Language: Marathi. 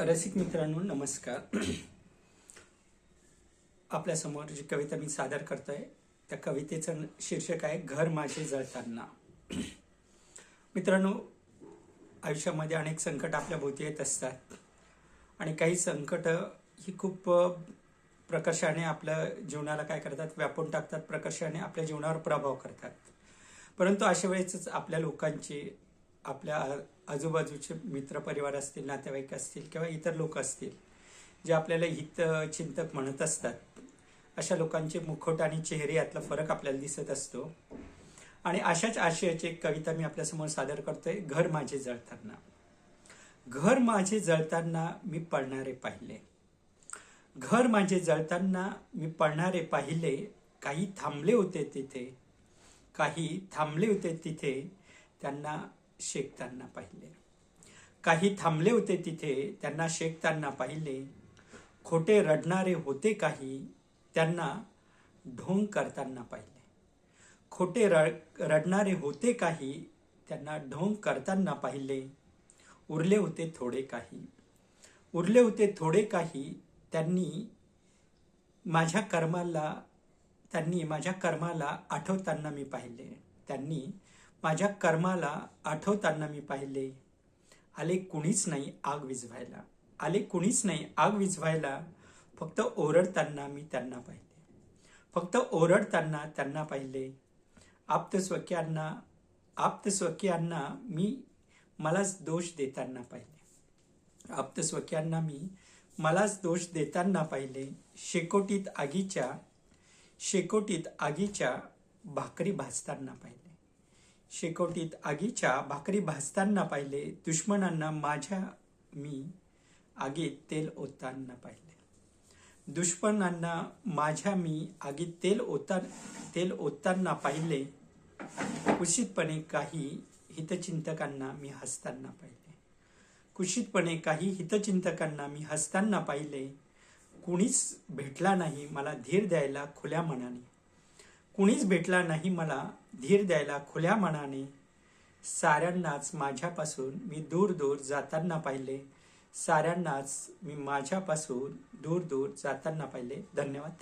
रसिक मित्रांनो नमस्कार. आपल्यासमोर जी कविता मी सादर करतोय त्या कवितेचं शीर्षक आहे घर माझे जळताना. मित्रांनो आयुष्यामध्ये अनेक संकट आपल्या भोवती येत असतात. आणि काही संकट ही खूप प्रकर्षाने आपल्या जीवनाला काय करतात? व्यापून टाकतात प्रकर्षाने आपल्या जीवनावर प्रभाव करतात. परंतु अशा वेळेसच आपल्या लोकांची आपल्या आजूबाजूचे मित्रपरिवार असतील नातेवाईक असतील किंवा इतर लोक असतील जे आपल्याला हित चिंतक म्हणत असतात अशा लोकांचे मुखवट आणि चेहरे यातला फरक आपल्याला दिसत असतो. आणि अशाच आशयाची एक कविता मी आपल्यासमोर सादर करतोय घर माझे जळताना. घर माझे जळताना मी पळणारे पाहिले. घर माझे जळताना मी पळणारे पाहिले काही थांबले होते तिथे काही थांबले होते तिथे त्यांना शेकताना पाहिले. काही थांबले होते तिथे त्यांना शेकताना पाहिले. खोटे रडणारे होते काही त्यांना ढोंग करताना पाहिले. खोटे रड रडणारे होते काही त्यांना ढोंग करताना पाहिले. उरले होते थोडे काही. उरले होते थोडे काही त्यांनी माझ्या कर्माला त्यांनी माझ्या कर्माला आठवताना मी पाहिले. त्यांनी माझ्या कर्माला आठवताना मी पाहिले. आले कुणीच नाही आग विझवायला. आले कुणीच नाही आग विझवायला. फक्त ओरडताना मी त्यांना पाहिले. फक्त ओरडताना त्यांना पाहिले. आप्तस्वकीयांना आप्तस्वकीयांना मी मलाच दोष देताना पाहिले. आप्तस्वकीयांना मी मलाच दोष देताना पाहिले. शेकोटीत आगीच्या शेकोटीत आगीच्या भाकरी भाजताना पाहिले. शेकोटीत आगीच्या भाकरी भाजताना पाहिले दुश्मनांना माझ्या मी आगीत तेल ओतताना पाहिले. दुश्मनांना माझ्या मी आगीत तेल ओता तेल ओतताना पाहिले. कुशीतपणे काही हितचिंतकांना मी हसताना पाहिले. कुशीतपणे काही हितचिंतकांना मी हसताना पाहिले. कुणीच भेटला नाही मला धीर द्यायला खुल्या मनाने. कुणीच भेटला नाही मला धीर द्यायला खुल्या मनाने साऱ्यांनाच माझ्यापासून मी दूर दूर जाताना पाहिले. साऱ्यांनाच मी माझ्यापासून दूर दूर जाताना पाहिले. धन्यवाद.